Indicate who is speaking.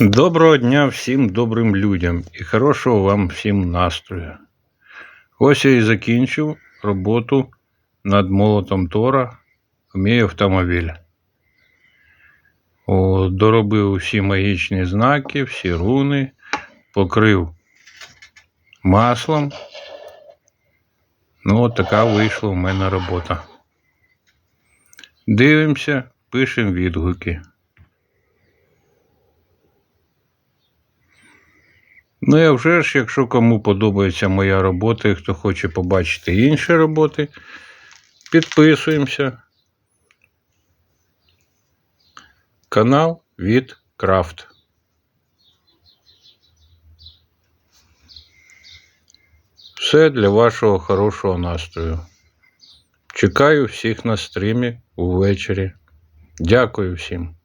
Speaker 1: Доброго дня всім добрим людям і хорошого вам всім настрою. Ось я і закінчив роботу над молотом Тора в мій автомобіль. Доробив всі магічні знаки, всі руни, покрив маслом. Ну, от така вийшла в мене робота. Дивимося, пишемо відгуки. Ну, і вже ж, якщо кому подобається моя робота і хто хоче побачити інші роботи, підписуємося. Канал від Крафт. Все для вашого хорошого настрою. Чекаю всіх на стрімі увечері. Дякую всім.